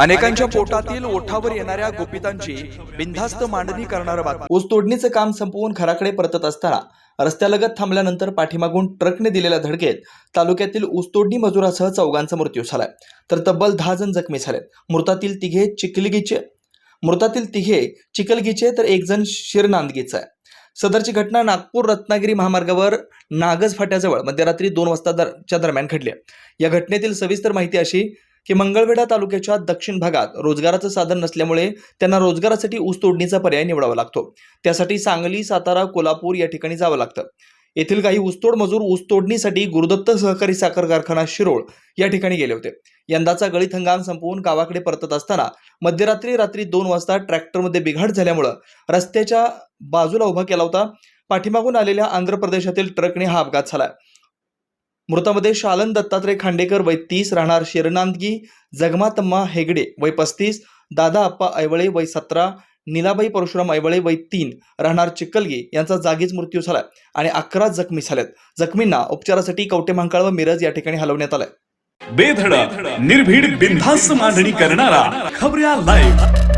अनेकांच्या पोटातील ओठावर येणाऱ्या गोपितांची बिनधास्त मांडणी करणारं बातमी. ऊस तोडणीचं काम संपवून घराकडे परतत असताना रस्त्यालगत थांबल्यानंतर पाठीमागून ट्रकने दिलेल्या धडकेत तालुक्यातील ऊसतोडणी मजुरासह चौघांचा मृत्यू झालाय. तर तब्बल दहा जण जखमी झालेत. मृतातील तिघे चिखलगीचे मृतातील तिघे चिखलगीचे तर एक जण शिरनांदगीचा आहे. सदरची घटना नागपूर रत्नागिरी महामार्गावर नागज फाट्याजवळ मध्यरात्री दोन वाजता दर- च्या दरम्यान घडली. या घटनेतील सविस्तर माहिती अशी की मंगळवेढा तालुक्याच्या दक्षिण भागात रोजगाराचं साधन नसल्यामुळे त्यांना रोजगारासाठी ऊस तोडणीचा पर्याय निवडावा लागतो. त्यासाठी सांगली सातारा कोल्हापूर या ठिकाणी जावं लागतं. येथील काही ऊसतोड मजूर ऊस तोडणीसाठी गुरुदत्त सहकारी साखर कारखाना शिरोळ या ठिकाणी गेले होते. यंदाचा गळीत हंगाम संपवून गावाकडे परतत असताना मध्यरात्री रात्री दोन वाजता ट्रॅक्टरमध्ये बिघाड झाल्यामुळं रस्त्याच्या बाजूला उभा केला होता. पाठीमागून आलेल्या आंध्र प्रदेशातील ट्रकने हा अपघात झाला. मृतामध्ये शालन दत्तात्रय खांडेकर वय तीस राहणार शिरनांदगी जगमातम्मा हेगडे वय पस्तीस दादा आप्पा ऐवळे वय सतरा नीलाबाई परशुराम ऐवळे वय तीन राहणार चिक्कलगी यांचा जागीच मृत्यू झालाय आणि अकरा जखमी झाल्यात जखमींना उपचारासाठी कवटे महांकाळ व मिरज या ठिकाणी हलवण्यात आलंय. बेधडक निर्भीड बिनधास्त मांडणी करणारा खबऱ्या लाईव्ह